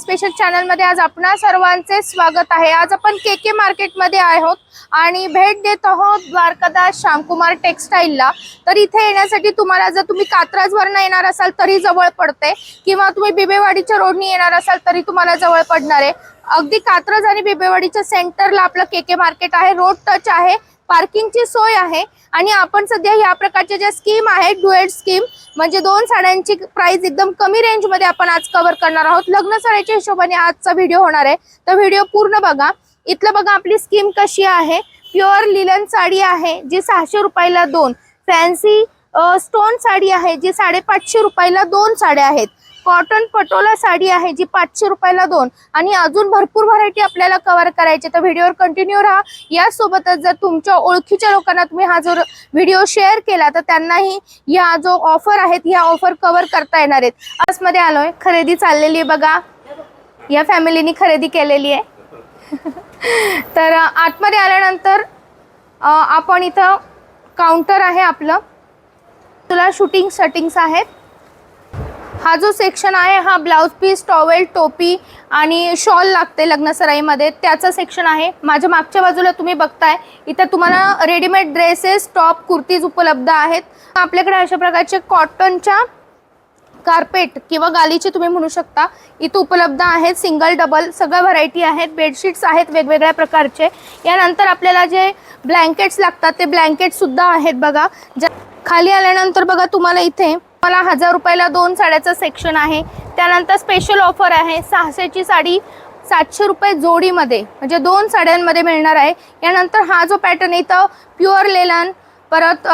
Special चॅनलमध्ये आज आपणा सर्वांचे स्वागत आहे. आज आपण के के मार्केटमध्ये आहोत आणि भेट देत आहोत द्वारकादास श्यामकुमार टेक्सटाईलला. तर इथे येण्यासाठी तुम्हाला जर तुम्ही कात्राजवरनं येणार असाल तरी जवळ पडते किंवा तुम्ही बिबेवाडीच्या रोडनी येणार असाल तरी तुम्हाला जवळ पडणार आहे. अगदी कात्रज आणि बिबेवाडीच्या सेंटरला आपलं के के मार्केट आहे. रोड टच आहे. पार्किंगची सोय आहे. आणि आपण सध्या या प्रकारच्या ज्या स्कीम आहेत डुएट स्कीम म्हणजे दोन साड्यांची प्राइस एकदम कमी रेंजमध्ये आपण आज कव्हर करणार आहोत. लग्न साड्याच्या हिशोबाने आजचा व्हिडिओ होणार आहे. तर व्हिडिओ पूर्ण बघा. इथलं बघा आपली स्कीम कशी आहे. प्युअर लिलन साडी आहे जी सहाशे रुपयाला दोन. फॅन्सी स्टोन साडी आहे जी साडेपाचशे रुपयाला दोन साड्या आहेत. कॉटन पटोला साडी आहे जी पाचशे रुपयाला दोन. आणि अजून भरपूर व्हरायटी आपल्याला कव्हर करायची. तर व्हिडिओवर कंटिन्यू राहा. यासोबतच जर तुमच्या ओळखीच्या लोकांना तुम्ही हा जो व्हिडिओ शेअर केला तर त्यांनाही या जो ऑफर आहेत ह्या ऑफर कव्हर करता येणार आहेत. आसमध्ये आलोय. खरेदी चाललेली आहे बघा. या फॅमिलीनी खरेदी केलेली आहे. तर आतमध्ये आल्यानंतर आपण इथं काउंटर आहे आपलं. तुला शूटिंग सेटिंग्स आहेत. हा जो सेक्शन आहे हा ब्लाऊज पीस टॉवेल टोपी आणि शॉल लागते लग्नसराईमध्ये. त्याचा सेक्शन आहे. माझ्या मागच्या बाजूला तुम्ही बघताय इथं तुम्हाला रेडीमेड ड्रेसेस टॉप कुर्तीज उपलब्ध आहेत. आपल्याकडे अशा प्रकारचे कॉटनच्या कार्पेट किंवा गालीचे तुम्ही म्हणू शकता इथं उपलब्ध आहेत. सिंगल डबल सगळ्या व्हरायटी आहेत. बेडशीट्स आहेत वेगवेगळ्या प्रकारचे. यानंतर आपल्याला जे ब्लँकेट्स लागतात ते ब्लँकेटसुद्धा आहेत बघा. ज्या खाली आल्यानंतर बघा तुम्हाला इथे मला हजार रुपयाला दोन साड्याचं सेक्शन आहे. त्यानंतर स्पेशल ऑफर आहे. सहाशेची साडी सातशे रुपये जोडीमध्ये म्हणजे दोन साड्यांमध्ये मिळणार आहे. यानंतर हा जो पॅटर्न इथं प्युअर लेलन परत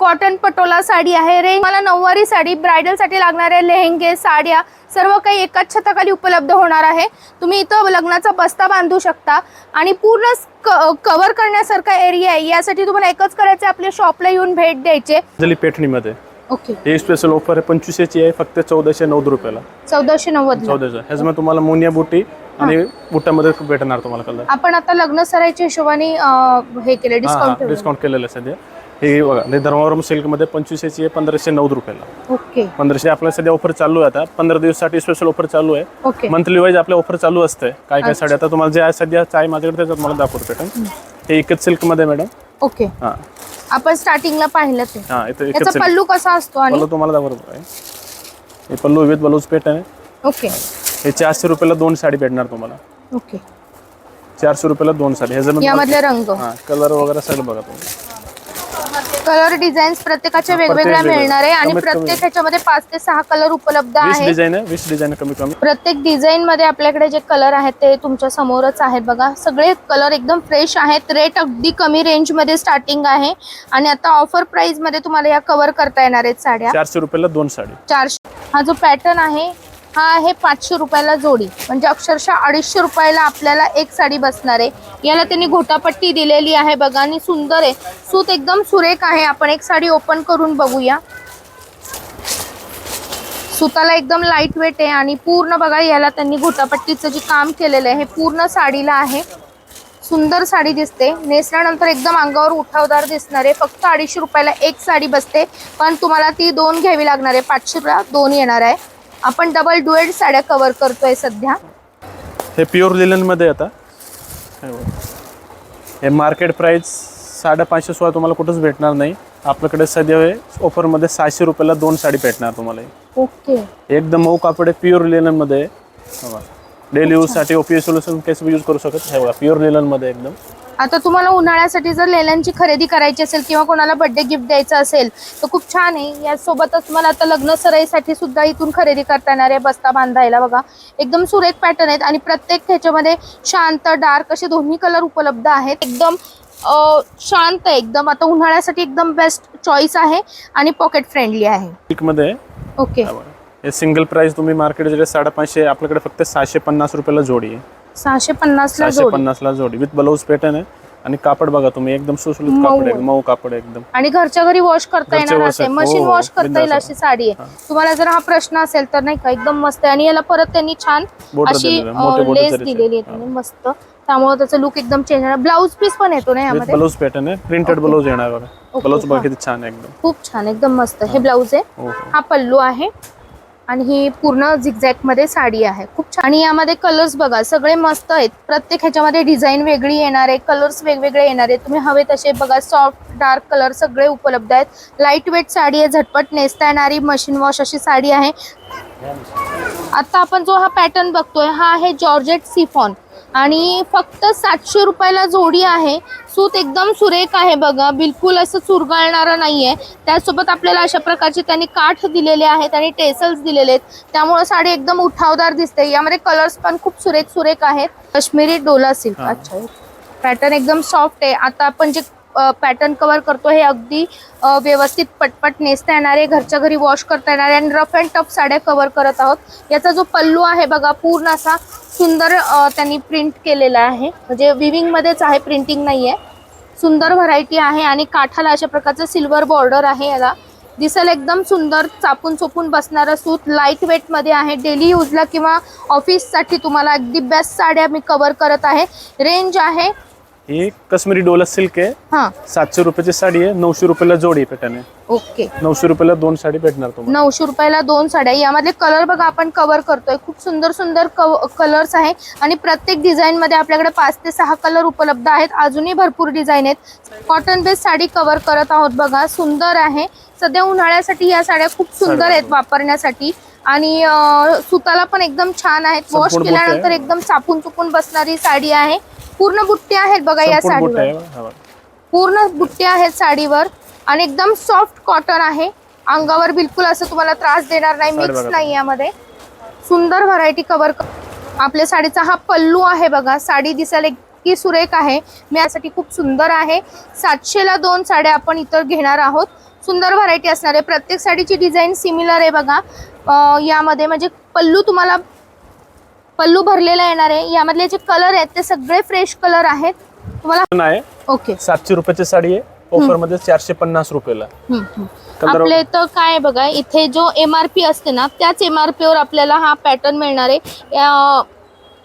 कॉटन पटोला साडी आहे. रेंज मला नऊवारी साडी ब्रायडलसाठी लागणारे लेहंगे साड्या सर्व काही एकाच छताखाली उपलब्ध होणार आहे. तुम्ही इथं लग्नाचा बस्ता बांधू शकता. आणि पूर्ण क कव्हर करण्यासारखा एरिया आहे. यासाठी तुम्हाला एकच करायचं आहे, आपल्या शॉपला येऊन भेट द्यायचे पेठणीमध्ये. ओके. हे स्पेशल ऑफर आहे पंचवीसशेची आहे फक्त चौदाशे नऊ रुपयाला. चौदाशे नव्वद चौदाशे. ह्याच्यामध्ये तुम्हाला मोनिया बुटी आणि बुटामध्ये भेटणार तुम्हाला कलर आपण आता लग्न सरायच्या हिशोबाने अं, हे केले डिस्काउंट डिस्काउंट केलेलं आहे सध्या. हे बघा हे धर्मावरम सिल्कमध्ये पंचवीसशेची आहे पंधराशे नऊ रुपयाला. ओके. पंधराशे आपल्या सध्या ऑफर चालू आहे आता. पंधरा दिवसासाठी स्पेशल ऑफर चालू आहे. ओके. मंथली वाईज आपल्या ऑफर चालू असते काय काय साड्या आता तुम्हाला जे आहे सध्या आहे माझ्याकडे त्याच्यात मला दाखवतो पॅटर्न हे एकच सिल्कमध्ये मॅडम ओके. हां. आपण स्टार्टिंगला पाहिलं ते. हां इथं एकच याचा पल्लू कसा असतो आणि? पल्लू तुम्हाला दाखवतो आहे. हे पल्लू विथ ब्लाऊज पॅटर्न आहे. ओके. हे चारशे रुपयाला दोन साडी भेटणार तुम्हाला. ओके. चारशे रुपयाला दोन साडी. ह्याच्यामध्ये यामधले रंग. हा कलर वगैरे सगळं बघा तुम्ही. कलर डिझाईन्स प्रत्येकाच्या वेगवेगळ्या मिळणार आहे आणि कमीत कमी. प्रत्येक ह्याच्यामध्ये पाच ते सहा कलर उपलब्ध वीस आहेत. डिझाईन आहे वीस डिझाईन कमी कमी. प्रत्येक डिझाईन मध्ये आपल्याकडे जे कलर आहेत ते तुमच्या समोरच आहेत बघा. सगळे कलर एकदम फ्रेश आहेत. रेट अगदी कमी रेंजमध्ये स्टार्टिंग आहे. आणि आता ऑफर प्राइसमध्ये तुम्हाला या कव्हर करता येणार आहेत साड्या. चारशे रुपयाला दोन साडी. चारशे हा जो पॅटर्न आहे हा आहे पाचशे रुपयाला जोडी. म्हणजे अक्षरशः अडीचशे रुपयाला आपल्याला एक साडी बसणार आहे. याला त्यांनी घोटापट्टी दिलेली आहे बघा. आणि सुंदर आहे. सूत एकदम सुरेख आहे. आपण एक साडी ओपन करून बघूया. सुताला एकदम लाइट वेट आहे. आणि पूर्ण बघा याला त्यांनी घोटापट्टीचं जे काम केलेलं आहे हे पूर्ण साडीला आहे. सुंदर साडी दिसते. नेसल्यानंतर एकदम अंगावर उठावदार दिसणार आहे. फक्त अडीचशे रुपयाला एक साडी बसते. पण तुम्हाला ती दोन घ्यावी लागणार आहे. पाचशे रुपया दोन येणार आहे. आपण डबल डुएट साड्या कव्हर करतोय सध्या. हे प्युअर लिलनमध्ये आता. हे. हे मार्केट प्राईस साडेपाचशे सोळा तुम्हाला कुठंच भेटणार नाही. आपल्याकडे सध्या ऑफरमध्ये सहाशे रुपयाला दोन साडी भेटणार तुम्हाला. ओके. एकदम मऊ कापड आहे प्युअर लिलनमध्ये डेली यूजसाठी ओपीएस सोल्युशन केस यूज करू शकत हे बघा प्युअर लिलनमध्ये एकदम. आता तुम्हाला उन्हाळ्यासाठी जर लेल्यांची खरेदी करायची असेल किंवा कोणाला बर्थडे गिफ्ट द्यायचं असेल तर खूप छान आहे. यासोबतच तुम्हाला आता लग्न सराईसाठी सुद्धा इथून खरेदी करता येणार आहे बस्ता बांधायला बघा. एकदम सुरेख पॅटर्न आहेत आणि प्रत्येक ह्याच्यामध्ये शांत डार्क असे दोन्ही कलर उपलब्ध आहेत. एकदम शांत आहे एकदम. आता उन्हाळ्यासाठी एकदम बेस्ट चॉईस आहे आणि पॉकेट फ्रेंडली आहे. ओके सिंगल प्राइस तुम्ही मार्केट जरी साडेपाचशे आपल्याकडे फक्त सहाशे पन्नास रुपयाला जोडी आहे. सहाशे पन्नासला सहाशे जोडी पन्नासला जोडी. विथ ब्लाऊज पॅटर्न आहे. आणि कापड बघा तुम्ही एकदम सुसुलित मऊ कापड आहे. मऊ कापड आहे एकदम. आणि घरच्या घरी वॉश करता येणार wash आहे. मशीन हो, वॉश करता येईल बिनधास्त. अशी साडी आहे. तुम्हाला जर हा प्रश्न असेल तर नाही का एकदम मस्त आहे. आणि याला परत त्यांनी छान Border अशी दिलेलं आहे. मोठे border लेस जरीचे. दिलेली आहे त्यांनी मस्त. त्यामुळे त्याचं लुक एकदम चेंज ब्लाऊज पीस पण येतो ना विथ यामध्ये? ब्लाऊज पॅटर्न आहे. प्रिंटेड ब्लाऊज येणार बघा Okay, ब्लाऊज बघा हा. किती छान आहे एकदम. खूप छान एकदम मस्त. हे ब्लाऊज आहे. हो हो. हा पल्लू आहे. आणि ही पूर्ण झिगझॅकमध्ये साडी आहे. खूप छान. आणि यामध्ये कलर्स बघा सगळे मस्त आहेत. प्रत्येक ह्याच्यामध्ये डिझाईन वेगळी येणार आहे कलर्स वेगवेगळे येणार आहेत. तुम्ही हवे तसे बघा सॉफ्ट डार्क कलर सगळे उपलब्ध आहेत. लाइट वेट साडी आहे झटपट नेसता येणारी मशीन वॉश अशी साडी आहे. आता आपण जो हा पॅटर्न बघतोय हा आहे जॉर्जेट सिफॉन आणि फक्त सातशे रुपयाला जोडी आहे. सूत एकदम सुरेख आहे बघा. बिलकुल असं चुरगाळणारं नाहीये. त्यासोबत आपल्याला अशा प्रकारचे त्यांनी काठ दिलेले आहेत आणि टेसल्स दिलेले आहेत. त्यामुळे साडी एकदम उठावदार दिसते. यामध्ये कलर्स पण खूप सुरेख सुरेख आहेत. काश्मीरी डोला सिल्क. अच्छा. पॅटर्न एकदम सॉफ्ट आहे. आता आपण जे पॅटर्न कवर करतो हे अगदी व्यवस्थित पटपट नेसता येणारे घरच्या घरी वॉश करता येणारे आणि रफ अँड टफ साड्या कवर करत आहोत. याचा जो पल्लू आहे बघा पूर्ण असा सुंदर त्यांनी प्रिंट केलेला आहे. म्हणजे विविंग मध्येच आहे प्रिंटिंग नाहीये. सुंदर व्हरायटी आहे आणि काठाला अशा प्रकारचं सिल्वर बॉर्डर आहे याला. दिसायला एकदम सुंदर चापून चोपून बसणारं सूत. लाइट वेटमध्ये आहे. डेली यूजला किंवा ऑफिससाठी तुम्हाला अगदी बेस्ट साड्या मी कवर करत आहे. रेंज आहे ही काश्मीरी डोला सिल्क आहे. हां. सातशे रुपयाची साडी आहे. नऊशे रुपयाला जोडी पॅटर्न आहे ओके. नऊशे रुपयाला दोन साडी भेटणार तुम्हाला. नऊशे रुपयाला दोन साड्या. यामधले कलर बघा आपण कव्हर करतोय. खूप सुंदर सुंदर कलर्स आहे. आणि प्रत्येक डिझाईन मध्ये आपल्याकडे पाच ते सहा कलर उपलब्ध आहेत. अजूनही भरपूर डिझाईन आहेत. कॉटन बेस साडी कव्हर करत आहोत बघा. सुंदर आहे. सध्या उन्हाळ्यासाठी या साड्या खूप सुंदर. आहेत वापरण्यासाठी. आणि अं, सुताला पण एकदम छान आहेत. वॉश संपूर्ण केल्यानंतर आहे. एकदम चापून चुकून बसणारी साडी आहे. पूर्ण बुट्टे आहेत बघा या साडीवर. पूर्ण बुट्टे आहेत साडीवर आणि एकदम सॉफ्ट कॉटन आहे. अंगावर बिलकुल असं तुम्हाला त्रास देणार नाही मिक्स. नाही यामध्ये. सुंदर व्हरायटी कव्हर आपल्या साडीचा हा पल्लू आहे बघा. साडी दिसायला इतकी सुरेख आहे. मी यासाठी खूप सुंदर आहे. सातशेला दोन साड्या आपण इतर घेणार आहोत. सुंदर व्हरायटी असणार आहे. प्रत्येक साडीची डिझाईन सिमिलर आहे बघा. यामध्ये म्हणजे पल्लू तुम्हाला पल्लू भरलेला येणार आहे. यामधले जे कलर आहेत ते सगळे फ्रेश कलर आहेत. तुम्हाला आहे. ओके सातशे रुपयाची साडी आहे. ऑफरमध्ये चारशे पन्नास रुपयाला. आपल्या इथं काय बघा इथे जो एम आर पी असते ना त्याच एम आर पीवर आपल्याला हा पॅटर्न मिळणार आहे.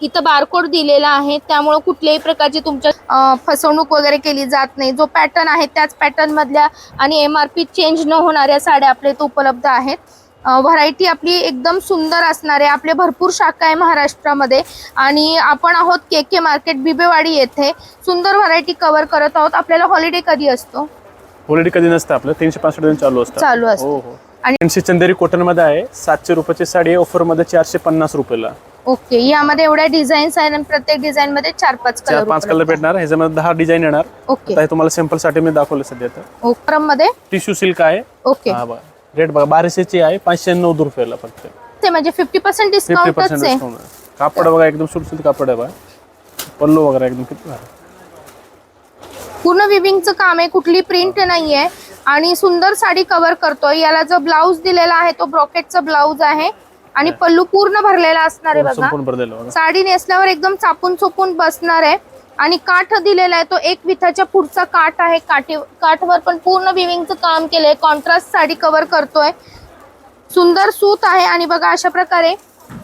इथं बारकोड दिलेला आहे. त्यामुळे कुठल्याही प्रकारची तुमच्या फसवणूक वगैरे केली जात नाही. जो पॅटर्न आहे त्याच पॅटर्न मधल्या आणि एम आर पी चेंज न होणाऱ्या साड्या आपल्या इथं उपलब्ध आहेत. व्हरायटी आपली एकदम सुंदर असणार आहे आपले भरपूर शाखा आहे महाराष्ट्रामध्ये. आणि आपण आहोत के के मार्केट बिबेवाडी येथे. सुंदर व्हरायटी कव्हर करत आहोत. आपल्याला हॉलिडे कधी असतो? हॉलिडे कधी नसतं आपलं. तीनशे पासष्ट दिन चालू असतं चालू असतं. हो हो. आणि- तीनशे चंदेरी कॉटनमध्ये आहे. सातशे रुपयाची साडी आहे ऑफरमध्ये चारशे पन्नास रुपयाला. ओके यामध्ये एवढ्या डिझाईन्स आहेत आणि प्रत्येक डिझाईन मध्ये चार पाच चार कलर पाच कलर भेटणार. ह्याच्यामध्ये दहा डिझाईन येणार. ओके. तुम्हाला सॅम्पलसाठी मी दाखवलं सध्या तर. ओक्रममध्ये टिश्यू सिल्क आहे. ओके. हा रेट बघा बाराशेची आहे पाचशे नऊ रुपयाला फक्त ते. म्हणजे फिफ्टी पर्सेंट फिफ्टी डिस्काउंटच आहे. डिस्काउंट कापड बघा एकदम सुटसुट कापड आहे बघा. पल्लू वगैरे एकदम किती भारी. पूर्ण विविंगचं काम आहे कुठली प्रिंट नाहीये. आणि सुंदर साडी कव्हर करतोय. याला जो ब्लाऊज दिलेला आहे तो ब्रॉकेटचा ब्लाऊज आहे. आणि पल्लू पूर्ण भरलेला असणार आहे बघा. संपूर्ण भरलेलं बघा. साडी नेसल्यावर एकदम चापून चोपून बसणार आहे. आणि काठ दिलेला आहे. तो एक विथाच्या पुढचा काठ आहे. काठी काठवर पण पूर्ण विविंगचं काम केलंय. कॉन्ट्रास्ट साडी कव्हर करतोय. सुंदर सूत आहे आणि बघा अशा प्रकारे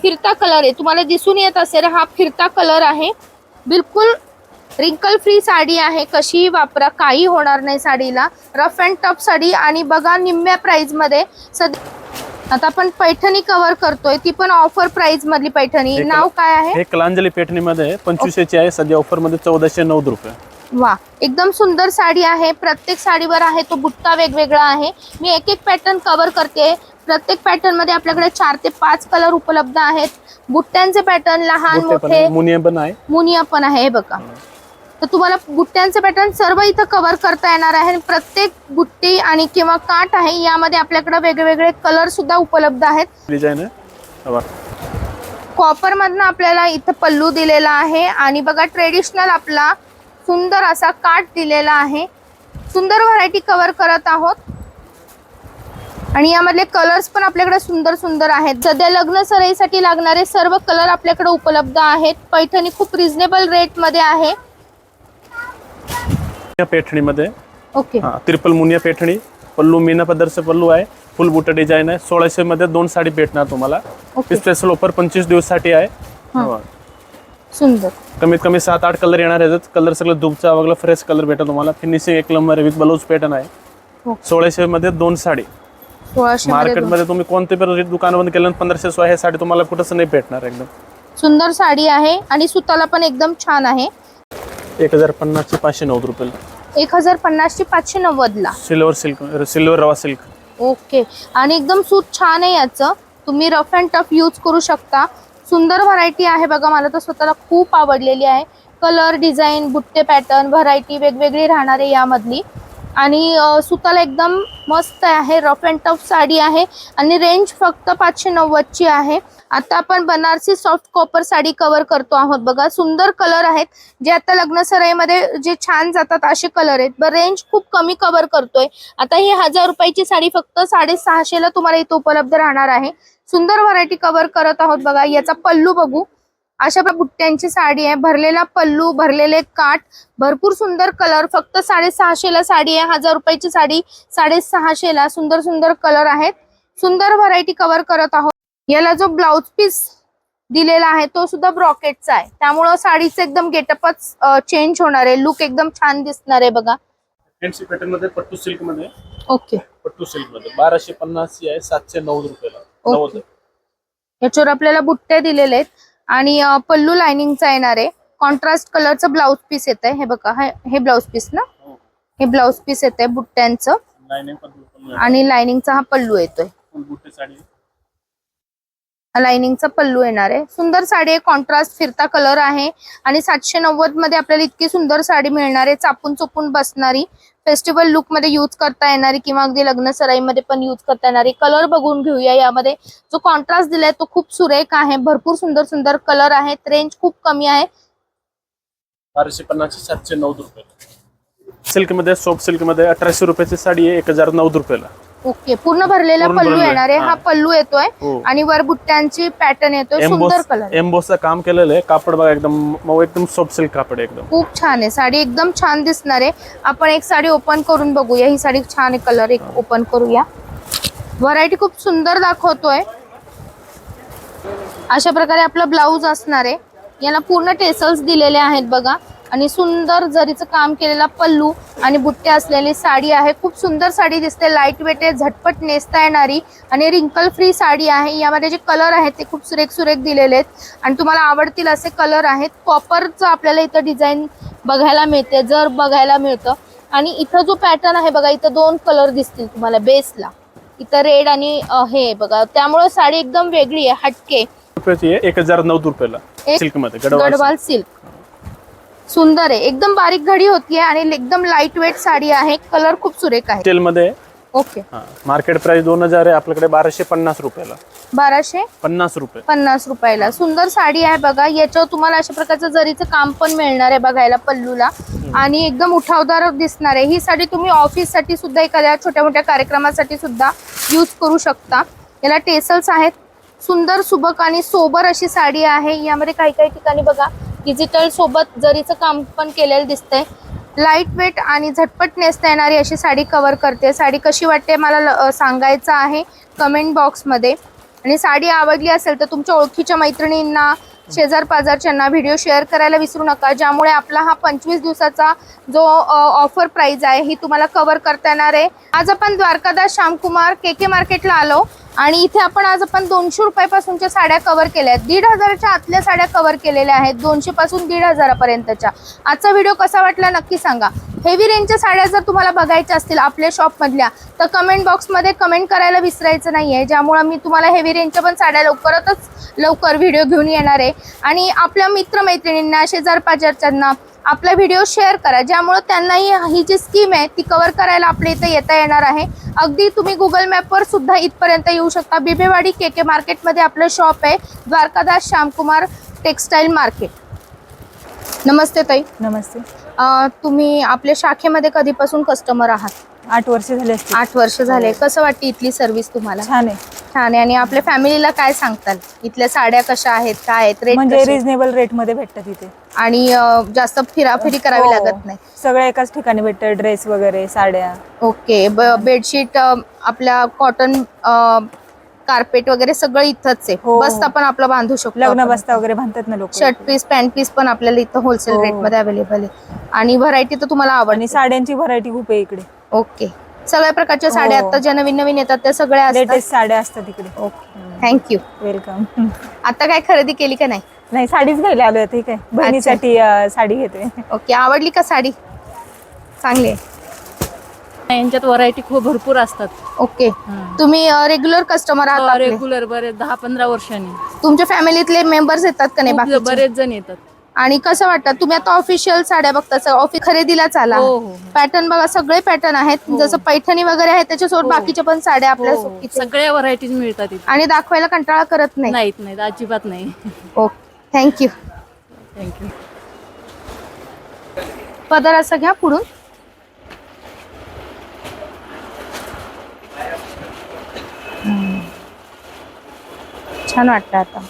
फिरता कलर आहे. तुम्हाला दिसून येत असेल हा फिरता कलर आहे. बिलकुल रिंकल फ्री साडी आहे. कशीही वापरा काही होणार नाही साडीला. रफ अँड टफ साडी आणि बघा निम्म्या प्राईजमध्ये सध्या आता आपण पैठणी कव्हर करतोय. ती पण ऑफर प्राइस मधली पैठणी. हे नाव काय आहे? हे कलांजली पेठणीमध्ये पंचवीसशेची आहे. सध्या ऑफरमध्ये चौदाशे नऊ रुपये. वा. एकदम सुंदर साडी आहे. प्रत्येक साडीवर आहे. तो बुट्टा वेगवेगळा आहे. मी एक एक पॅटर्न कव्हर करते. प्रत्येक पॅटर्नमध्ये आपल्याकडे चार ते पाच कलर उपलब्ध आहेत. बुट्ट्यांचे पॅटर्न लहान मोठे. मुनिया पण आहे. मुनिया पण आहे. हे बघा. तर तुम्हाला बुट्ट्यांचे पॅटर्न सर्व इथं कव्हर करता येणार आहे. प्रत्येक बुट्टी आणि किंवा काठ आहे यामध्ये आपल्याकडे वेगवेगळे कलर सुद्धा उपलब्ध आहेत. डिझाईन हा. कॉपर मधनं आपल्याला इथं पल्लू दिलेला आहे आणि बघा ट्रेडिशनल आपला सुंदर असा काठ दिलेला आहे. सुंदर व्हरायटी कव्हर करत आहोत. आणि यामधले कलर्स पण आपल्याकडे सुंदर सुंदर आहेत. सध्या लग्न सराईसाठी लागणारे सर्व कलर आपल्याकडे उपलब्ध आहेत. पैठणी खूप रिझनेबल रेटमध्ये आहे. पेठणीमध्ये ओके. हा त्रिपल मुनिया पेठणी. पल्लू मीना पदरचं पल्लू आहे. फुल बुटा डिझाईन आहे. सोळाशे मध्ये दोन साडी भेटणार तुम्हाला. स्पेशल ऑफर पंचवीस दिवससाठी आहे. हा. सुंदर. कमीत कमी सात आठ कलर येणार आहेत. कलर सगळं दुबचा वगैरे फ्रेश कलर भेटेल तुम्हाला. फिनिशिंग एक नंबर विथ ब्लाऊज पॅटर्न आहे. सोळाशे मध्ये दोन साडी. सोळाशे मध्ये दोन. मार्केटमध्ये तुम्ही कोणते पण दुकान बंद केलं पंधराशे सोळा हे साडी तुम्हाला कुठंच नाही भेटणार एकदम. सुंदर साडी आहे आणि सुताला पण एकदम छान आहे. एक हजार पन्नासचे पाचशे नव्वद रुपये. एक हजार पन्नासशे पाचशे नव्वदला? सिल्वर सिल्क सिल्वर रवा सिल्क. ओके. आणि एकदम सूत छान आहे याचं. तुम्ही रफ अँड टफ यूज करू शकता. सुंदर व्हरायटी आहे बघा मला तर स्वतःला खूप आवडलेली आहे. कलर डिझाईन बुट्टे पॅटर्न व्हरायटी वेगवेगळी राहणार आहे यामधली. आणि सुताला एकदम मस्त आहे रफ अँड टफ साडी आहे आणि रेंज फक्त पाचशे नव्वदची आहे. आता आपण Banarasi soft copper sari cover करतो आहोत. बघा सुंदर कलर आहेत. जे आता लग्नसराईमध्ये जे छान जातात असे कलर आहेत. ब रेंज खूप कमी कव्हर करतोय. आता ही हजार रुपयाची साडी फक्त साडेसहाशेला तुम्हाला इथं उपलब्ध राहणार आहे. सुंदर व्हरायटी कव्हर करत आहोत बघा. याचा पल्लू बघू. अशा बुट्ट्यांची साडी आहे. भरलेला पल्लू भरलेले काठ भरपूर सुंदर कलर फक्त साडेसहाशेला साडी आहे. हजार रुपयाची साडी साडेसहाशेला सुंदर सुंदर कलर आहेत. सुंदर व्हरायटी कव्हर करत आहोत. याला जो ब्लाउज पीस दिलेला आहे तो सुद्धा ब्रॉकेटचा आहे. त्यामुळं साडीचं एकदम गेटअपच चेंज होणार आहे. लुक एकदम छान दिसणार आहे बघा. फॅन्सी पॅटर्नमध्ये पट्टू सिल्कमध्ये. ओके. पट्टू सिल्कमध्ये. बाराशे पन्नास आहे. सातशे नव्वद रुपयाला. याच्यावर आपल्याला बुट्टे दिलेले आहेत. आणि पल्लू लाइनिंगचा येणार आहे. कॉन्ट्रास्ट कलरचं ब्लाउज पीस येत आहे हे बघा हे- ब्लाउज पीस ना? हो. हे ब्लाउज पीस येत आहे बुट्ट्यांचं आणि लाइनिंगचा हा पल्लू येतोय. लाइनिंगचा पल्लू येणार आहे. सुंदर साडी आहे कॉन्ट्रास्ट फिरता कलर आहे आणि सातशे नव्वदमध्ये आपल्याला इतकी सुंदर साडी मिळणार आहे चापून चोपून बसणारी. फेस्टिवल लुकमध्ये यूज करता येणारी किंवा अगदी लग्न सराईमध्ये पण यूज करता येणारी. कलर बघून घेऊया यामध्ये. जो कॉन्ट्रास्ट दिलाय तो खूप सुरेख आहे भरपूर सुंदर सुंदर कलर आहेत रेंज खूप कमी आहे. बाराशे पन्नासचे सातशे नऊ रुपये. सिल्कमध्ये सिल्कमध्ये सिल्कमध्ये अठराशे रुपयाची साडी आहे एक हजार नऊ रुपयाला. ओके पूर्ण भरलेला पूर्ण पल्लू भरलेला, येणार आहे. हा. हा. पल्लू येतोय हो. आणि वर बुट्ट्यांची पॅटर्न येतोय सुंदर कलर एम्बोसचं काम केलेलं आहे. कापड बघा एकदम मऊ एकदम सॉफ्ट सिल्क कापड आहे एकदम. खूप छान आहे. साडी एकदम छान दिसणार आहे. आपण एक साडी ओपन करून बघूया. ही साडी छान आहे कलर एक ओपन करूया. व्हरायटी खूप सुंदर दाखवतोय. अशा प्रकारे आपलं ब्लाऊज असणार आहे. याला पूर्ण टेसल्स दिलेले आहेत बघा. आणि सुंदर जरीचं काम केलेला पल्लू आणि बुट्टे असलेली साडी आहे. खूप सुंदर साडी दिसते. लाइट वेट आहे झटपट नेसता येणारी आणि रिंकल फ्री साडी आहे. यामध्ये जे कलर आहेत ते खूप सुरेख सुरेख दिलेले आहेत. आणि तुम्हाला आवडतील असे कलर आहेत. कॉपरचं आपल्याला इथं डिझाईन बघायला मिळते जर बघायला मिळतं. आणि इथं जो पॅटर्न आहे बघा इथं दोन कलर दिसतील तुम्हाला बेसला इथं रेड आणि हे बघा. त्यामुळे साडी एकदम वेगळी आहे हटके. एक हजार नव्वद रुपयाला सिल्कमध्ये गडवाल सिल्क. सुंदर आहे. एकदम बारीक घडी होतीये आणि एकदम लाइट वेट साडी आहे. कलर खूप सुरेख आहे. मध्ये ओके मार्केट प्राइस दोन हजार आहे. आपल्याकडे बाराशे पन्नास रुपयाला. बाराशे? पन्नास रुपये. पन्नास रुपयाला. सुंदर साडी आहे बघा. याच्यावर तुम्हाला अशा प्रकारचं जरीचं काम पण मिळणार आहे बघायला पल्लूला. आणि एकदम उठावदार दिसणार आहे. ही साडी तुम्ही ऑफिससाठी सुद्धा एखाद्या छोट्या मोठ्या कार्यक्रमासाठी सुद्धा यूज करू शकता. याला टेसल्स आहेत. सुंदर सुबक आणि सोबर अशी साडी आहे. यामध्ये काही काही ठिकाणी बघा. डिजिटल सोबत जरीचं काम पण केलेलं दिसतंय. लाइट वेट आणि झटपट नेसता येणारी अशी साडी कवर करते. साडी कशी वाटते मला ल- सांगायचं आहे कमेंट बॉक्समध्ये आणि साडी आवडली असेल तर तुमच्या ओळखीच्या मैत्रिणींना शेजार पाजारच्यांना व्हिडिओ शेअर करायला विसरू नका. ज्यामुळे आपला हा पंचवीस दिवसाचा जो ऑफर प्राईज आहे ही तुम्हाला कव्हर करता येणार आहे. आज आपण द्वारकादास श्यामकुमार के के मार्केटला आलो. आणि इथे आपण आज आपण दोनशे रुपयापासूनच्या साड्या कव्हर केल्या आहेत. दीड हजाराच्या आतल्या साड्या कव्हर केलेल्या आहेत. दोनशे पासून दीड हजारापर्यंतच्या. आजचा व्हिडिओ कसा वाटला नक्की सांगा. हेवी रेंजच्या साड्या जर तुम्हाला बघायच्या असतील आपल्या शॉपमधल्या तर कमेंट बॉक्समध्ये कमेंट करायला विसरायचं नाही आहे ज्यामुळं मी तुम्हाला हेवी रेंजच्या पण साड्या लवकरच लवकर व्हिडिओ घेऊन येणार आहे. आणि आपल्या मित्रमैत्रिणींना शेजार पाजारच्यांना आपला व्हिडिओ शेअर करा ज्यामुळं त्यांनाही ही जी स्कीम आहे ती कव्हर करायला आपल्या इथं येता येणार आहे. अगदी तुम्ही गुगल मॅपवर सुद्धा इथपर्यंत येऊ शकता. बिबेवाडी के के मार्केटमध्ये आपलं शॉप आहे द्वारकादास श्यामकुमार टेक्स्टाईल मार्केट नमस्ते ताई. नमस्ते. तुम्ही आपल्या शाखेमध्ये कधीपासून कस्टमर आहात? आठ वर्ष झाले असतील. आठ वर्ष झाले. कसं वाटते इथली सर्व्हिस तुम्हाला? छान आहे. छान आहे. आणि आपल्या फॅमिलीला काय सांगताल? इथल्या साड्या कशा आहेत? काय आहेत? रेट म्हणजे रिझनेबल रेटमध्ये भेटतात इथे. आणि अं, जास्त फिराफिरी करावी हो. लागत नाही. सगळं एकाच ठिकाणी भेटतं. ड्रेस वगैरे साड्या. ओके. ब- बेडशीट अं, आपल्या कॉटन कार्पेट वगैरे सगळं इथंच आहे. हो. बस्ता पण आपला बांधू शकतो लग्न आपण. बस्ता वगैरे बांधतात ना लोक शर्ट पीस पॅन्ट पीस पण आपल्याला इथं होलसेल हो. रेटमध्ये अवेलेबल आहे. आणि व्हरायटी तर तुम्हाला आवडली आणि साड्यांची व्हरायटी खूप आहे इकडे. ओके. सगळ्या प्रकारच्या साड्या हो. आता ज्या नवीन नवीन येतात त्या सगळ्या असतात. लेटेस्ट साड्या असतात इकडे ओके. थँक्यू वेलकम आता काय खरेदी केली का नाही? नाही साडीच घ्यायला आलोय ठीक आहे. बहिणीसाठी अं, साडी घेते ओके. आवडली का साडी? चांगली आहे. यांच्यात व्हरायटी खूप भरपूर असतात. ओके. तुम्ही रेग्युलर कस्टमर आहात आपले? रेग्युलर बरेच दहा पंधरा वर्षांनी. तुमच्या फॅमिलीतले मेंबर्स येतात का नाही खूप बरेच जण येतात. आणि कसं वाटतं? तुम्ही आता ऑफिशियल साड्या बघता ऑफिस खरेदीला चाला. हो, हो. पॅटर्न बघा सगळे पॅटर्न आहेत. जसं पैठणी वगैरे आहे त्याच्यासोबत हो. बाकीच्या पण साड्या आपल्या हो, हो. इथे. सगळ्या व्हरायटीज मिळतात इथे. आणि दाखवायला कंटाळा करत नाही. नाहीत नाहीत. अजिबात नाही. ओके थँक्यू थँक्यू पदर असं घ्या पुढून. छान वाटतं आता.